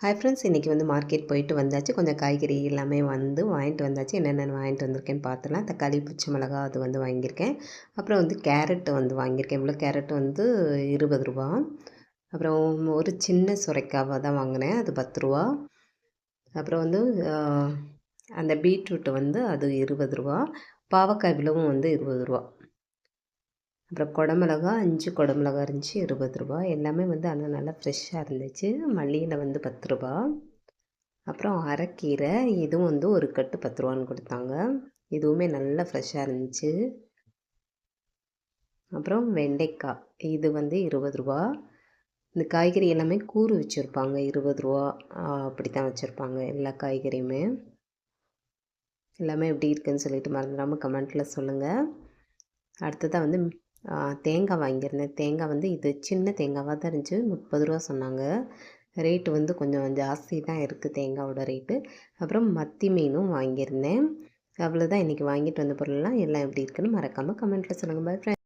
Hi friends இன்றைக்கி வந்து market போயிட்டு வந்தாச்சு. கொஞ்சம் காய்கறி எல்லாமே வந்து வாங்கிட்டு வந்தாச்சு. என்னென்ன வாங்கிட்டு வந்திருக்கேன்னு பார்த்துலாம் தக்காளி பச்சை மிளகா அது வந்து வாங்கியிருக்கேன். அப்புறம் வந்து கேரட் வந்து வாங்கியிருக்கேன். இவ்வளோ கேரட் வந்து இருபது ரூபா. அப்புறம் ஒரு சின்ன சுரைக்காவை தான் வாங்கினேன். அது பத்து ரூபா. அப்புறம் வந்து அந்த பீட்ரூட்டு வந்து அது இருபது ரூபா. பாவக்காய் விலவும் வந்து இருபது ரூபா. அப்புறம் குடமிளகா அஞ்சு குடமிளகா இருந்துச்சு இருபது ரூபா. எல்லாமே வந்து ஆனால் நல்லா ஃப்ரெஷ்ஷாக இருந்துச்சு. மல்லியில் வந்து பத்து ரூபா. அப்புறம் அரைக்கீரை இதுவும் வந்து ஒரு கட்டு பத்து ரூபான்னு கொடுத்தாங்க. இதுவுமே நல்லா ஃப்ரெஷ்ஷாக இருந்துச்சு. அப்புறம் வெண்டைக்காய் இது வந்து இருபது ரூபா. இந்த காய்கறி எல்லாமே கூறு வச்சுருப்பாங்க இருபது ரூபா. அப்படி தான் வச்சுருப்பாங்க எல்லா காய்கறியுமே. எல்லாமே எப்படி இருக்குதுன்னு சொல்லிட்டு மறந்துடாமல் கமெண்ட்டில் சொல்லுங்கள் அடுத்ததாக வந்து தேங்காய் வாங்கியிருந்தேன். தேங்காய் வந்து இது சின்ன தேங்காவாக தான் இருந்துச்சு. முப்பது ரூபா சொன்னாங்க. ரேட்டு வந்து கொஞ்சம் ஜாஸ்தி தான் இருக்குது தேங்காவோட ரேட்டு. அப்புறம் மத்தி மீனும் வாங்கியிருந்தேன். அவ்வளோதான் இன்றைக்கி வாங்கிட்டு வந்த பொருள்லாம் எல்லாம் எப்படி இருக்குன்னு மறக்காமல் கமெண்ட்டில் சொல்லுங்கள் பாய் ஃப்ரெண்ட்